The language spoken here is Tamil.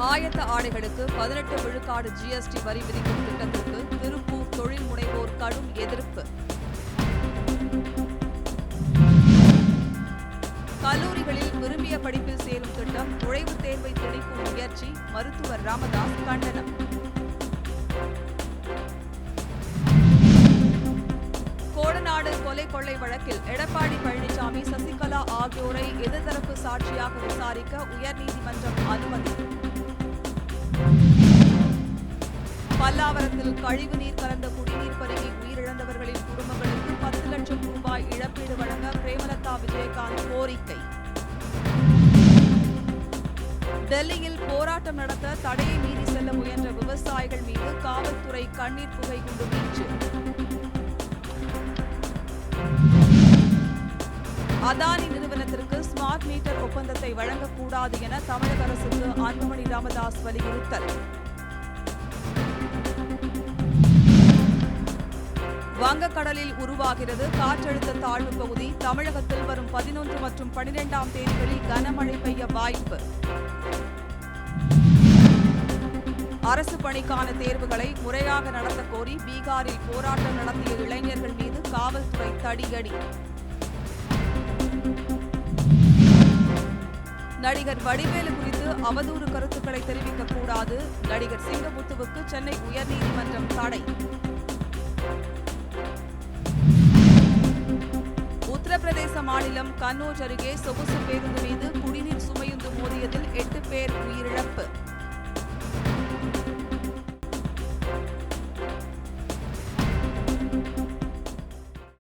ஆயத்த ஆடைகளுக்கு பதினெட்டு விழுக்காடு ஜிஎஸ்டி வரி விதிக்கும் திட்டத்திற்கு திருப்பூர் தொழில் முனைவோர் கடும் எதிர்ப்பு. கல்லூரிகளில் விரும்பிய படிப்பில் சேரும் திட்டம் நுழைவுத் தேர்வை திணிக்கும் முயற்சி மருத்துவர் ராமதாஸ் கண்டனம். கோடநாடு கொலை கொள்ளை வழக்கில் எடப்பாடி பழனிசாமி சசிகலா ஆகியோரை எதிர்தரப்பு சாட்சியாக விசாரிக்க உயர்நீதிமன்றம் அனுமதி. பல்லாவரத்தில் கழிவுநீர் கலந்த குடிநீர் பருகி உயிரிழந்தவர்களின் குடும்பங்களுக்கு பத்து லட்சம் ரூபாய் இழப்பீடு வழங்க பிரேமலதா விஜயகாந்த் கோரிக்கை. டெல்லியில் போராட்டம் நடத்த தடையை மீறி செல்ல முயன்ற விவசாயிகள் மீது காவல்துறை கண்ணீர் புகை குண்டு வீச்சு. அதானி நிறுவனத்திற்கு ஸ்மார்ட் மீட்டர் ஒப்பந்தத்தை வழங்கக்கூடாது என தமிழக அரசுக்கு அன்புமணி ராமதாஸ் வலியுறுத்தல். வங்கக்கடலில் உருவாகிறது காற்றழுத்த தாழ்வு பகுதி. தமிழகத்தில் வரும் பதினொன்று மற்றும் பனிரெண்டாம் தேதிகளில் கனமழை பெய்ய வாய்ப்பு. அரசு பணிக்கான தேர்வுகளை முறையாக நடத்த கோரி பீகாரில் போராட்டம் நடத்திய இளைஞர்கள் மீது காவல்துறை தடியடி. நடிகர் வடிவேலு குறித்து அவதூறு கருத்துக்களை தெரிவிக்கக்கூடாது நடிகர் சிங்கமுத்துவுக்கு சென்னை உயர்நீதிமன்றம் தடை. மாநிலம் கன்னோஜ் அருகே சொகுசு பேருந்து மீது குடிநீர் சுமையுந்து மோதியதில் எட்டு பேர் உயிரிழப்பு.